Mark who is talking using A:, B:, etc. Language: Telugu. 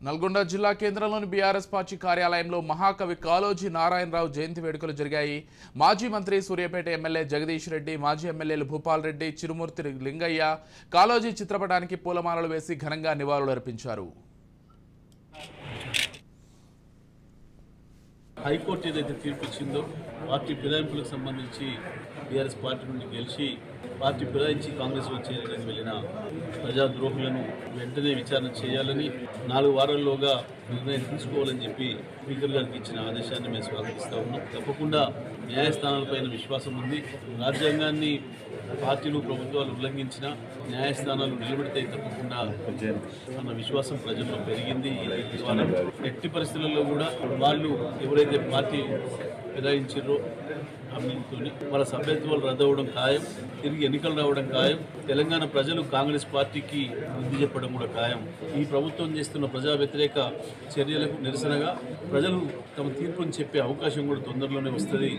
A: నల్గొండ జిల్లా కేంద్రంలోని బీఆర్ఎస్ పార్టీ కార్యాలయంలో మహాకవి కాలోజీ నారాయణరావు జయంతి వేడుకలు జరిగాయి. మాజీ మంత్రి సూర్యాపేట ఎమ్మెల్యే జగదీష్ రెడ్డి మాజీ ఎమ్మెల్యేలు భూపాల్ రెడ్డి చిరుమూర్తి లింగయ్య కాలోజీ చిత్రపటానికి పూలమాలలు వేసి ఘనంగా నివాళులర్పించారు
B: హైకోర్టు ఏదైతే తీర్పు ఇచ్చిందో పార్టీ ఫిరాయింపులకు సంబంధించి బీఆర్ఎస్ పార్టీ నుండి గెలిచి పార్టీ ఫిరాయించి కాంగ్రెస్ చేరడానికి వెళ్ళిన ప్రజాద్రోహులను వెంటనే విచారణ చేయాలని నాలుగు వారాల్లోగా నిర్ణయం తీసుకోవాలని చెప్పి స్పీకర్ గారికి ఇచ్చిన ఆదేశాన్ని మేము స్వాగతిస్తా ఉన్నాం. తప్పకుండా న్యాయస్థానాలపైన విశ్వాసం ఉంది. రాజ్యాంగాన్ని పార్టీలు ప్రభుత్వాలు ఉల్లంఘించిన న్యాయస్థానాలు నిలబెడితే తప్పకుండా అన్న విశ్వాసం ప్రజల్లో పెరిగింది. ఎట్టి పరిస్థితుల్లో కూడా వాళ్ళు ఎవరైతే పార్టీ ఫిరాయించారో హామీలతో వాళ్ళ సభ్యత్వాలు రద్దవడం ఖాయం తిరిగి ఎన్నికలు రావడం ఖాయం తెలంగాణ ప్రజలు కాంగ్రెస్ పార్టీకి బుద్ధి చెప్పడం కూడా ఖాయం. ఈ ప్రభుత్వం చేస్తున్న ప్రజా వ్యతిరేక చర్యలకు నిరసనగా ప్రజలు తమ తీర్పుని చెప్పే అవకాశం కూడా తొందరలోనే వస్తుంది.